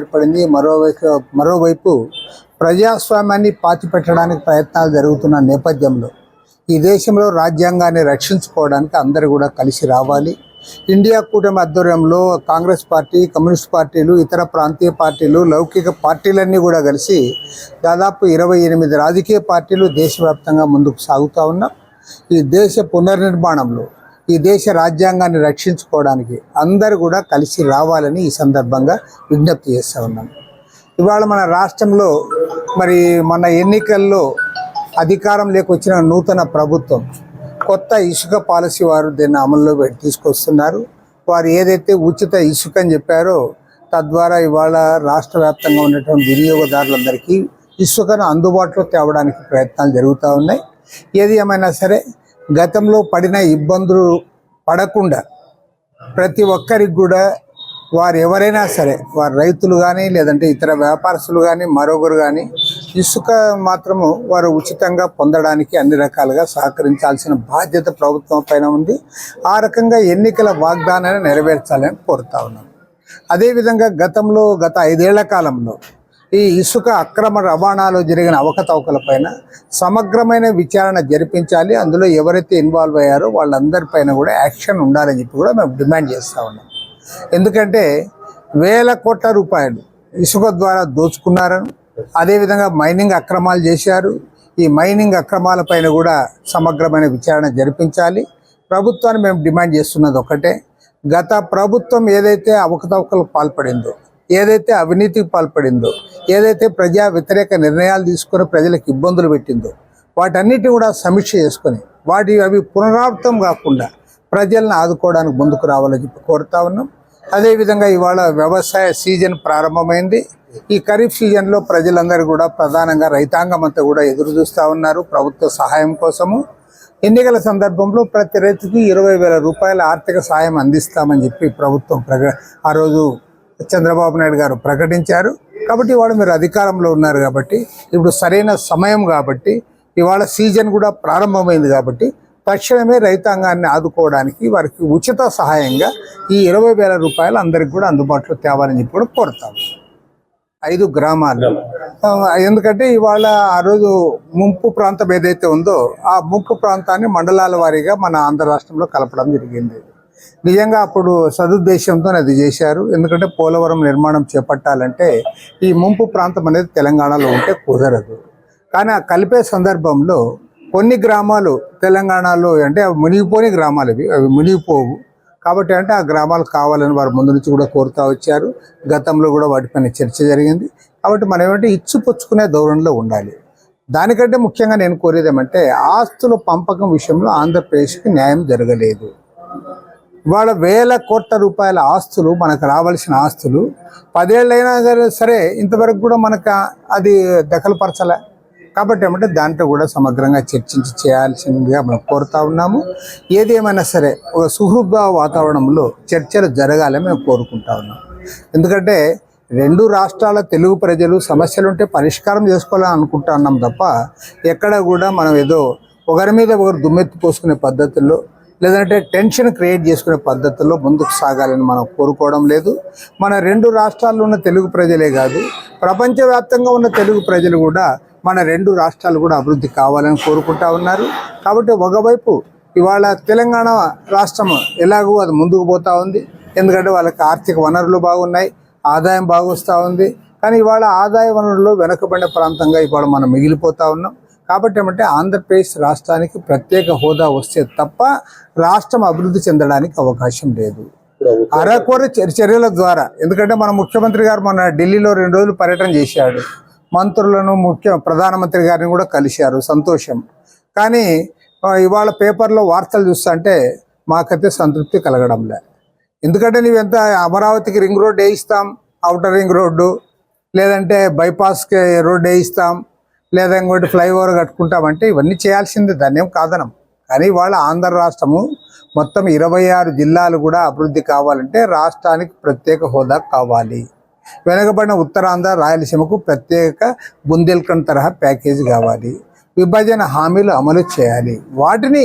ఏర్పడింది. మరోవైపు మరోవైపు ప్రజాస్వామ్యాన్ని పాతిపెట్టడానికి ప్రయత్నాలు జరుగుతున్న నేపథ్యంలో ఈ దేశంలో రాజ్యాంగాన్ని రక్షించుకోవడానికి అందరూ కూడా కలిసి రావాలి. ఇండియా కూటమి ఆధ్వర్యంలో కాంగ్రెస్ పార్టీ కమ్యూనిస్ట్ పార్టీలు ఇతర ప్రాంతీయ పార్టీలు లౌకిక పార్టీలన్నీ కూడా కలిసి దాదాపు ఇరవై ఎనిమిది రాజకీయ పార్టీలు దేశవ్యాప్తంగా ముందుకు సాగుతూ ఉన్నాం. ఈ దేశ పునర్నిర్మాణంలో ఈ దేశ రాజ్యాంగాన్ని రక్షించుకోవడానికి అందరూ కూడా కలిసి రావాలని ఈ సందర్భంగా విజ్ఞప్తి చేస్తూ ఉన్నాం. ఇవాళ మన రాష్ట్రంలో మరి మన ఎన్నికల్లో అధికారం లేకొచ్చిన నూతన ప్రభుత్వం కొత్త ఇసుక పాలసీ వారు దీన్ని అమల్లో పెట్టి తీసుకొస్తున్నారు. వారు ఏదైతే ఉచిత ఇసుక అని చెప్పారో తద్వారా ఇవాళ రాష్ట్ర వ్యాప్తంగా ఉన్నటువంటి వినియోగదారులందరికీ ఇసుకను అందుబాటులో తేవడానికి ప్రయత్నాలు జరుగుతూ ఉన్నాయి. ఏది ఏమైనా సరే గతంలో పడిన ఇబ్బందులు పడకుండా ప్రతి ఒక్కరికి కూడా వారు ఎవరైనా సరే వారు రైతులు కానీ లేదంటే ఇతర వ్యాపారస్తులు కానీ మరొకరు కానీ ఇసుక మాత్రము వారు ఉచితంగా పొందడానికి అన్ని రకాలుగా సహకరించాల్సిన బాధ్యత ప్రభుత్వం పైన ఉంది. ఆ రకంగా ఎన్నికల వాగ్దానాన్ని నెరవేర్చాలని కోరుతా ఉన్నాను అదేవిధంగా గతంలో గత ఐదేళ్ళ కాలంలో ఈ ఇసుక అక్రమ రవాణాలో జరిగిన అవకతవకలపైన సమగ్రమైన విచారణ జరిపించాలి. అందులో ఎవరైతే ఇన్వాల్వ్ అయ్యారో వాళ్ళందరిపైన కూడా యాక్షన్ ఉండాలని చెప్పి కూడా మేము డిమాండ్ చేస్తూ ఉన్నాం. ఎందుకంటే వేల కోట్ల రూపాయలు ఇసుక ద్వారా దోచుకున్నారని అదేవిధంగా మైనింగ్ అక్రమాలు చేశారు. ఈ మైనింగ్ అక్రమాలపైన కూడా సమగ్రమైన విచారణ జరిపించాలి. ప్రభుత్వాన్ని మేము డిమాండ్ చేస్తున్నది ఒకటే. గత ప్రభుత్వం ఏదైతే అవకతవకలకు పాల్పడిందో ఏదైతే అవినీతికి పాల్పడిందో ఏదైతే ప్రజా వ్యతిరేక నిర్ణయాలు తీసుకొని ప్రజలకు ఇబ్బందులు పెట్టిందో వాటన్నిటి కూడా సమీక్ష చేసుకొని వాటి అవి పునరావృతం కాకుండా ప్రజలను ఆదుకోవడానికి ముందుకు రావాలని చెప్పి కోరుతా ఉన్నాం. అదేవిధంగా ఇవాళ వ్యవసాయ సీజన్ ప్రారంభమైంది. ఈ ఖరీఫ్ సీజన్లో ప్రజలందరూ కూడా ప్రధానంగా రైతాంగం అంతా కూడా ఎదురు చూస్తూ ఉన్నారు ప్రభుత్వ సహాయం కోసము. ఎన్నికల సందర్భంలో ప్రతి రైతుకి ఇరవై వేల రూపాయల ఆర్థిక సాయం అందిస్తామని చెప్పి ప్రభుత్వం ప్రగ ఆ రోజు చంద్రబాబు నాయుడు గారు ప్రకటించారు. కాబట్టి ఇవాళ మీరు అధికారంలో ఉన్నారు కాబట్టి ఇప్పుడు సరైన సమయం కాబట్టి ఇవాళ సీజన్ కూడా ప్రారంభమైంది కాబట్టి తక్షణమే రైతాంగాన్ని ఆదుకోవడానికి వారికి ఉచిత సహాయంగా ఈ ఇరవై వేల రూపాయలు అందరికి కూడా అందుబాటులో తేవాలని చెప్పి కూడా కోరుతాము. ఐదు గ్రామాలు. ఎందుకంటే ఇవాళ ఆ రోజు ముంపు ప్రాంతం ఏదైతే ఉందో ఆ ముంపు ప్రాంతాన్ని మండలాల వారీగా మన ఆంధ్ర రాష్ట్రంలో కలపడం జరిగింది. నిజంగా అప్పుడు సదుద్దేశంతో అది చేశారు. ఎందుకంటే పోలవరం నిర్మాణం చేపట్టాలంటే ఈ ముంపు ప్రాంతం అనేది తెలంగాణలో ఉంటే కుదరదు. కానీ ఆ కలిపే సందర్భంలో కొన్ని గ్రామాలు తెలంగాణలో అంటే అవి మునిగిపోని గ్రామాలు ఇవి అవి మునిగిపోవు. కాబట్టి అంటే ఆ గ్రామాలు కావాలని వారు ముందు నుంచి కూడా కోరుతూ వచ్చారు. గతంలో కూడా వాటిపైన చర్చ జరిగింది. కాబట్టి మనం ఏమంటే ఇచ్చిపుచ్చుకునే ధోరణిలో ఉండాలి. దానికంటే ముఖ్యంగా నేను కోరేది ఏమంటే ఆస్తుల పంపకం విషయంలో ఆంధ్రప్రదేశ్కి న్యాయం జరగలేదు. ఇవాళ వేల కోట్ల రూపాయల ఆస్తులు మనకు రావాల్సిన ఆస్తులు పదేళ్ళైనా సరే ఇంతవరకు కూడా మనకు అది దఖలుపరచలే. కాబట్టి ఏమంటే దాంట్లో కూడా సమగ్రంగా చర్చించి చేయాల్సిందిగా మనం కోరుతా ఉన్నాము. ఏదేమైనా సరే ఒక సుహృద్భావ వాతావరణంలో చర్చలు జరగాలని మేము కోరుకుంటా ఉన్నాం. ఎందుకంటే రెండు రాష్ట్రాల తెలుగు ప్రజలు సమస్యలు ఉంటే పరిష్కారం చేసుకోవాలని అనుకుంటా ఉన్నాం తప్ప ఎక్కడ కూడా మనం ఏదో ఒకరి మీద ఒకరు దుమ్మెత్తి పోసుకునే పద్ధతుల్లో లేదంటే టెన్షన్ క్రియేట్ చేసుకునే పద్ధతుల్లో ముందుకు సాగాలని మనం కోరుకోవడం లేదు. మన రెండు రాష్ట్రాల్లో ఉన్న తెలుగు ప్రజలే కాదు ప్రపంచవ్యాప్తంగా ఉన్న తెలుగు ప్రజలు కూడా మన రెండు రాష్ట్రాలు కూడా అభివృద్ధి కావాలని కోరుకుంటా ఉన్నారు. కాబట్టి ఒకవైపు ఇవాళ తెలంగాణ రాష్ట్రం ఎలాగో అది ముందుకు పోతా ఉంది. ఎందుకంటే వాళ్ళకి ఆర్థిక వనరులు బాగున్నాయి ఆదాయం బాగొస్తూ ఉంది. కానీ ఇవాళ ఆదాయ వనరుల్లో వెనకబడిన ప్రాంతంగా ఇవాళ మనం మిగిలిపోతూ ఉన్నాం. కాబట్టి ఏమంటే ఆంధ్రప్రదేశ్ రాష్ట్రానికి ప్రత్యేక హోదా వస్తే తప్ప రాష్ట్రం అభివృద్ధి చెందడానికి అవకాశం లేదు. అరకొర చర్- చర్యల ద్వారా ఎందుకంటే మన ముఖ్యమంత్రి గారు మన ఢిల్లీలో రెండు రోజులు పర్యటన చేశాడు. మంత్రులను ముఖ్య ప్రధానమంత్రి గారిని కూడా కలిశారు సంతోషం. కానీ ఇవాళ పేపర్లో వార్తలు చూస్తుంటే మాకైతే సంతృప్తి కలగడం లే ఎందుకంటే నువ్వెంత అమరావతికి రింగ్ రోడ్ వేయిస్తాం అవుటర్ రింగ్ రోడ్డు లేదంటే బైపాస్కి రోడ్ వేయిస్తాం లేదా ఇంకోటి ఫ్లైఓవర్ కట్టుకుంటామంటే ఇవన్నీ చేయాల్సిందే ధన్యం కాదనం. కానీ వాళ్ళ ఆంధ్ర రాష్ట్రము మొత్తం ఇరవై ఆరు జిల్లాలు కూడా అభివృద్ధి కావాలంటే రాష్ట్రానికి ప్రత్యేక హోదా కావాలి. వెనకబడిన ఉత్తరాంధ్ర రాయలసీమకు ప్రత్యేక బుందేల్ఖండ్ తరహా ప్యాకేజీ కావాలి. విభజన హామీలు అమలు చేయాలి. వాటిని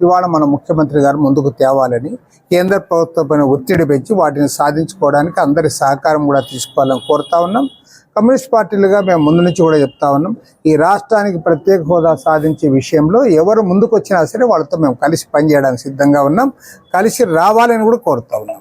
ఇవాళ మన ముఖ్యమంత్రి గారు ముందుకు తేవాలని కేంద్ర ప్రభుత్వం ఒత్తిడి పెంచి వాటిని సాధించుకోవడానికి అందరి సహకారం కూడా తీసుకోవాలని కోరుతా ఉన్నాం. కమ్యూనిస్ట్ పార్టీలుగా మేము ముందు నుంచి కూడా చెప్తా ఉన్నాం. ఈ రాష్ట్రానికి ప్రత్యేక హోదా సాధించే విషయంలో ఎవరు ముందుకు వచ్చినా సరే వాళ్ళతో మేము కలిసి పనిచేయడానికి సిద్ధంగా ఉన్నాం. కలిసి రావాలని కూడా కోరుతా ఉన్నాం.